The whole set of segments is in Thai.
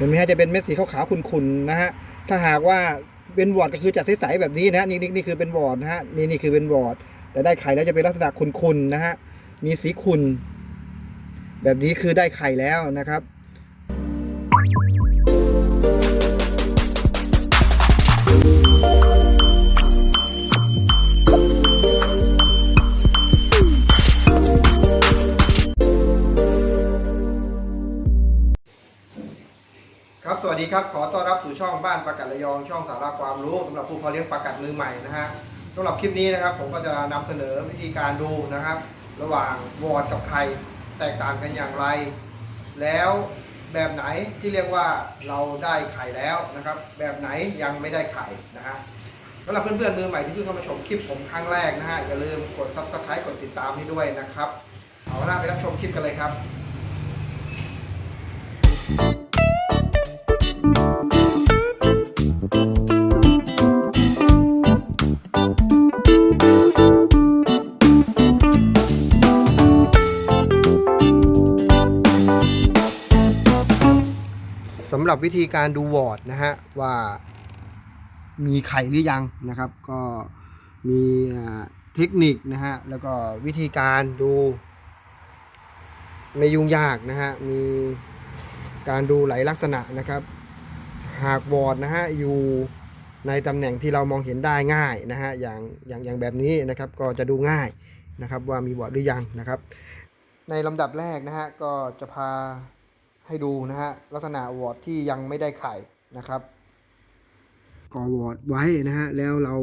เห็นไหมฮะจะเป็นเม็ดสีขาวๆขุ่นๆนะฮะถ้าหากว่าเป็นวอร์ดก็คือจัดใสๆแบบนี้นะฮะนี่นี่นี่คือเป็นวอร์ดนะฮะนี่นี่คือเป็นวอร์ดแต่ได้ไข่แล้วจะเป็นลักษณะขุ่นๆนะฮะมีสีขุ่นแบบนี้คือได้ไข่แล้วนะครับ ดีครับ ขอต้อนรับสู่ช่องบ้านประกัดระยอง ช่องสาระความรู้สำหรับผู้เพาะเลี้ยงประกัดมือใหม่นะฮะสำหรับคลิปนี้นะครับ ผมก็จะนำเสนอวิธีการดูนะครับ ระหว่างวอร์ดกับไข่แตกต่างกันอย่างไร แล้วแบบไหนที่เรียกว่าเราได้ไข่แล้วนะครับ แบบไหนยังไม่ได้ไข่นะฮะสำหรับเพื่อนๆมือใหม่ที่เพิ่งเข้ามาชมคลิปผมครั้งแรกนะฮะอย่าลืมกด subscribe กดติดตามให้ด้วยนะครับเอาละไปรับชมคลิปกันเลยครับำหรับวิธีการดูวอร์ดนะฮะว่ามีไข่หรือยังนะครับ ก็มีเทคนิคนะฮะแล้วก็วิธีการดูไม่ยุ่งยากนะฮะมีการดูหลายลักษณะนะครับ หากวอร์ดนะฮะอยู่ในตำแหน่งที่เรามองเห็นได้ง่ายนะฮะอย่างอย่างอย่างแบบนี้นะครับก็จะดูง่ายนะครับว่ามีวอร์ดหรือยังนะครับ ในลำดับแรกนะฮะก็จะพา ให้ดูนะฮะลักษณะวอร์ดที่ยังไม่ได้ไข่นะครับก่อวอร์ดไว้นะฮะแล้วเรา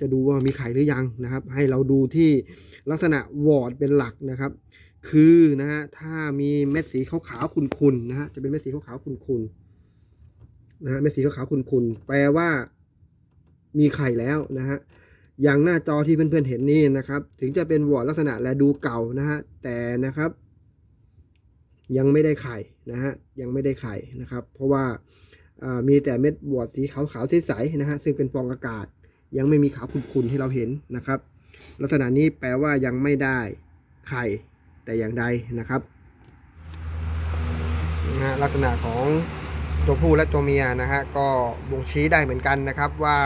จะดูว่ามีไข่หรือยังนะครับ ให้เราดูที่ลักษณะวอร์ดเป็นหลักนะครับ คือนะฮะถ้ามีเม็ดสีขาวๆขุ่นๆนะฮะจะเป็นเม็ดสีขาวๆขุ่นๆนะฮะเม็ดสีขาวๆขุ่นๆแปลว่า มีไข่แล้วนะฮะอย่างหน้าจอที่เพื่อนๆเห็นนี่นะครับ ถึงจะเป็นวอร์ดลักษณะและดูเก่านะฮะแต่นะครับ ยังไม่ได้ไข่นะฮะยังไม่ได้ไข่นะครับ เพราะว่ามีแต่เม็ดบวดสีขาวๆใสๆนะฮะซึ่งเป็นฟองอากาศ ยังไม่มีขาวขุ่นๆที่เราเห็นนะครับ ลักษณะนี้แปลว่ายังไม่ได้ไข่แต่อย่างใดนะครับนะฮะลักษณะของตัวผู้และตัวเมียนะฮะก็บ่งชี้ได้เหมือนกันนะครับว่า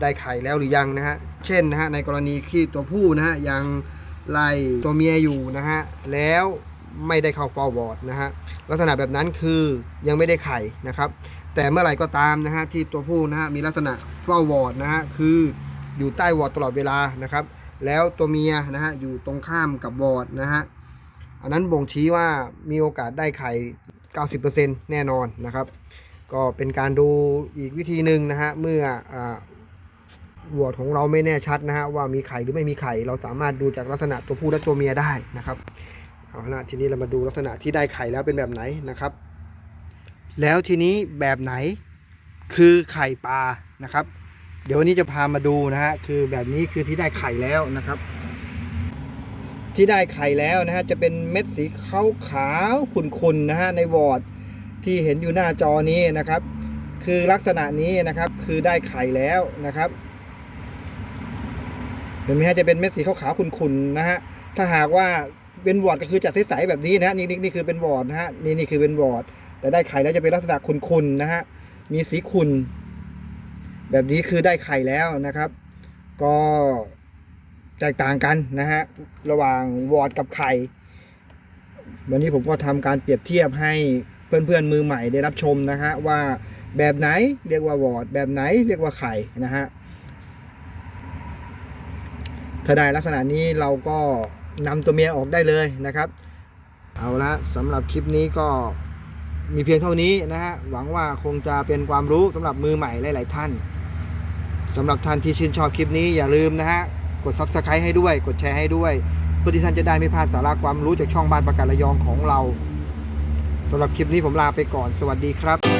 ได้ไข่แล้วหรือยังนะฮะเช่นนะฮะในกรณีที่ตัวผู้นะฮะยังไล่ตัวเมียอยู่นะฮะแล้ว ไม่ได้เข้าฟอร์วอร์ดนะฮะลักษณะแบบนั้นคือยังไม่ได้ไข่นะครับ แต่เมื่อไหร่ก็ตามนะฮะที่ตัวผู้นะฮะมีลักษณะเฝ้าวอร์ดนะฮะคืออยู่ใต้วอร์ดตลอดเวลานะครับ แล้วตัวเมียนะฮะอยู่ตรงข้ามกับวอร์ดนะฮะอันนั้นบ่งชี้ว่ามีโอกาสได้ไข่ 90%แน่นอนนะครับ ก็เป็นการดูอีกวิธีหนึ่งนะฮะเมื่ออวอดของเราไม่แน่ชัดนะฮะว่ามีไข่หรือไม่มีไข่เราสามารถดูจากลักษณะตัวผู้และตัวเมียได้นะครับ เอาละทีนี้เรามาดูลักษณะที่ได้ไข่แล้วเป็นแบบไหนนะครับ แล้วทีนี้แบบไหนคือไข่ปลานะครับ เดี๋ยววันนี้จะพามาดูนะฮะคือแบบนี้คือที่ได้ไข่แล้วนะครับ ที่ได้ไข่แล้วนะฮะจะเป็นเม็ดสีขาวขาวขุ่นๆนะฮะในวอร์ดที่เห็นอยู่หน้าจอนี้นะครับ คือลักษณะนี้นะครับคือได้ไข่แล้วนะครับเห็นไหมฮะจะเป็นเม็ดสีขาวขาวขุ่นๆนะฮะถ้าหากว่า เป็นวอร์ดก็คือจัดใสๆแบบนี้นะฮะนี่นี่นี่คือเป็นวอร์ดนะฮะนี่นี่คือเป็นวอร์ดแต่ได้ไข่แล้วจะเป็นลักษณะขุ่นๆนะฮะมีสีขุ่นแบบนี้คือได้ไข่แล้วนะครับ ก็แตกต่างกันนะฮะระหว่างวอร์ดกับไข่วันนี้ผมก็ทำการเปรียบเทียบให้เพื่อนๆมือใหม่ได้รับชมนะฮะว่าแบบไหนเรียกว่าวอร์ดแบบไหนเรียกว่าไข่นะฮะถ้าได้ลักษณะนี้เราก็ นำตัวเมียออกได้เลยนะครับ เอาละสำหรับคลิปนี้ก็มีเพียงเท่านี้นะฮะหวังว่าคงจะเป็นความรู้สำหรับมือใหม่หลาย ๆ ท่านสำหรับท่านที่ชื่นชอบคลิปนี้อย่าลืมนะฮะกด subscribe ให้ด้วย กดแชร์ให้ด้วยเพื่อที่ท่านจะได้ไม่พลาดสาระความรู้จากช่องบ้านประกาศระยองของเราสำหรับคลิปนี้ผมลาไปก่อน สวัสดีครับ